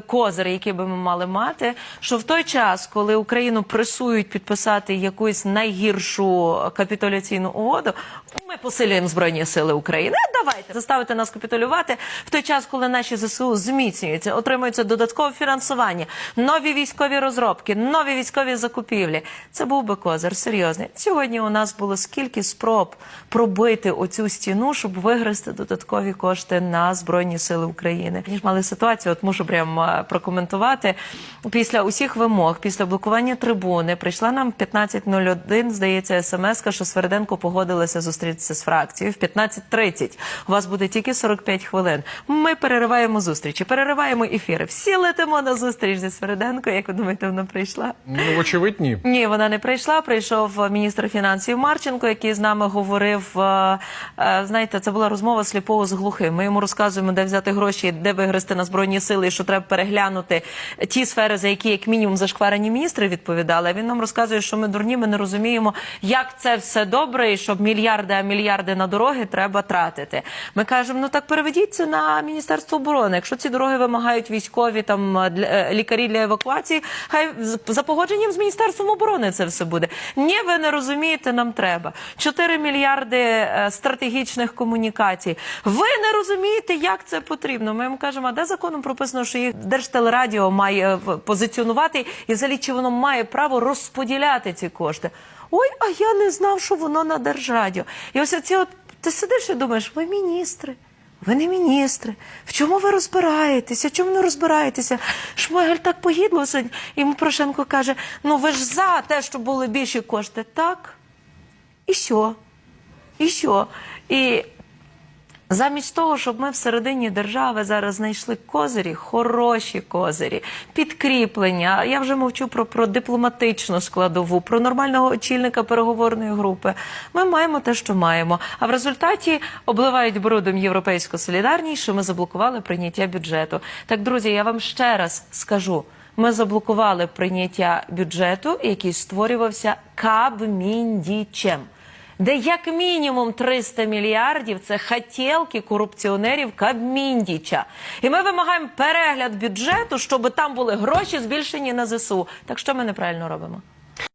козир, який би ми мали мати, що в той час, коли Україну пресують підписати якусь найгіршу капітуляційну угоду, ми посилюємо збройні сили України. Давайте заставити нас капітулювати в той час, коли наші ЗСУ зміцнюються, отримується додаткове фінансування, нові військові розробки, нові військові закупівлі. Це був би козир серйозний. Сьогодні у нас було скільки спроб пробити оцю стіну, щоб вигрести додаткові кошти на збройні сили України. Ніж мали ситуацію, от мушу прямо е, прокоментувати. Після усіх вимог, після блокування трибуни, прийшла нам 15.01, здається, смс що Сверденко погодилася зустрітися з фракцією в 15.30. У вас буде тільки 45 хвилин. Ми перериваємо зустрічі, перериваємо ефіри. Всі летимо на зустріч зі Сверденко. Як ви думаєте, вона прийшла? Ну, вочевидь, ні. Ні, вона не прийшла. Прийшов міністр фінансів Марченко, який з нами говорив. е, е, Знаєте, це була розмова сліпого з глухим. Ми йому розказуємо, де взяти гроші, де вигрести на збройні сили, і що треба переглянути ті сфери, за які як мінімум зашкварені міністри відповідали. Він нам розказує, що ми дурні, ми не розуміємо, як це все добре, і щоб мільярди, а мільярди на дороги треба тратити. Ми кажемо, ну так переведіть це на міністерство оборони. Якщо ці дороги вимагають військові там для е, лікарі для евакуації, хай за погодженням з міністерством оборони це все буде. Ні, ви не розумієте, нам треба 4 мільярди е, стратегічних комунікацій. Ви не розумієте, як це потрібно. Ми їм кажемо, а де законом прописано, що їх Держтелерадіо має позиціонувати, і взагалі чи воно має право розподіляти ці кошти. Ой, а я не знав, що воно на Держрадіо. І ось ці от ти сидиш і думаєш, ви міністри. Ви не міністри. В чому ви розбираєтеся? В чому не розбираєтеся? Шмигель так погідло сьогодні. Йому Порошенко каже: ну ви ж за те, щоб були більші кошти. Так. І що? І що? І Замість того, щоб ми всередині держави зараз знайшли козирі, хороші козирі, підкріплення. Я вже мовчу про, про дипломатичну складову, про нормального очільника переговорної групи. Ми маємо те, що маємо. А в результаті обливають брудом європейську солідарність, що ми заблокували прийняття бюджету. Так, друзі, я вам ще раз скажу. Ми заблокували прийняття бюджету, який створювався Кабміндічем де як мінімум 300 мільярдів це хотєлки корупціонерів Кабміндіча. І ми вимагаємо перегляд бюджету, щоб там були гроші збільшені на ЗСУ. Так що ми неправильно робимо?